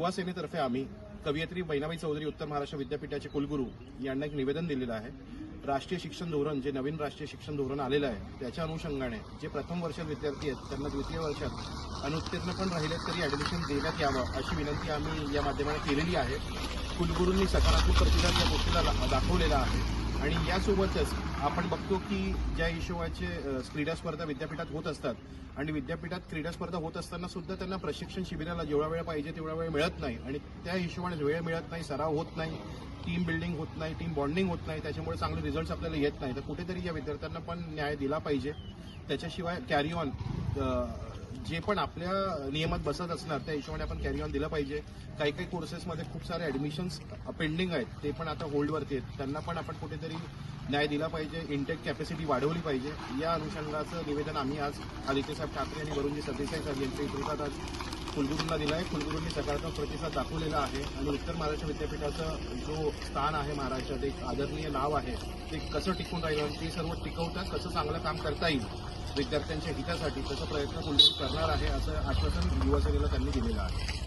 युवा सेनेतर्फे आम्ही कवयित्री बैनाबाई चौधरी उत्तर महाराष्ट्र विद्यापीठाचे कुलगुरू यांना एक निवेदन दिलेलं आहे. राष्ट्रीय शिक्षण धोरण जे नवीन राष्ट्रीय शिक्षण धोरण आलेलं आहे त्याच्या अनुषंगाने जे प्रथम वर्षात विद्यार्थी आहेत त्यांना द्वितीय वर्षात अनुत्तीर्ण पण राहिले तरी ऍडमिशन देण्यात यावं अशी विनंती आम्ही या माध्यमाने केलेली आहे. कुलगुरूंनी सकारात्मक प्रतिसाद या गोष्टीला दाखवलेला आहे. आणि यासोबतच आपण बघतो की ज्या हिशोबाचे क्रीडा स्पर्धा विद्यापीठात होत असतात आणि विद्यापीठात क्रीडा स्पर्धा होत असताना सुद्धा त्यांना प्रशिक्षण शिबिराला जेवढा वेळ पाहिजे तेवढा वेळ मिळत नाही आणि त्या हिशोबाने वेळ मिळत नाही सराव होत नाही टीम बिल्डिंग होत नाही टीम बॉन्डिंग होत नाही त्याच्यामुळे चांगले रिझल्ट आपल्याला येत नाही तर कुठेतरी या विद्यार्थ्यांना पण न्याय दिला पाहिजे. त्याच्याशिवाय कॅरी ऑन जे पण आपल्या नियमात बसत असणार त्या हिशोबाने आपण कॅरी ऑन दिलं पाहिजे. काही काही कोर्सेसमध्ये खूप सारे ऍडमिशन्स पेंडिंग आहेत ते पण आता होल्डवरती आहेत. त्यांना पण आपण कुठेतरी न्याय दिला पाहिजे इंटेक कॅपॅसिटी वाढवली पाहिजे. या अनुषंगाचं निवेदन आम्ही आज आदित्यसाहेब ठाकरे आणि वरुणजी सरदेसाई साहेब यांच्या विरोधात आज कुलगुरूंना दिला आहे. कुलगुरूंनी सकारात्मक प्रतिसाद दाखवलेला आहे आणि उत्तर महाराष्ट्र विद्यापीठाचं जो स्थान आहे महाराष्ट्रात एक आदरणीय नाव आहे ते कसं टिकून राहिलं आणि ते सर्व टिकवतात कसं चांगलं काम करता येईल विद्यार्थ्यांच्या हितासाठी तसा प्रयत्न कुलगुरू करणार आहे असं आश्वासन युवासेनेला त्यांनी दिलेलं आहे.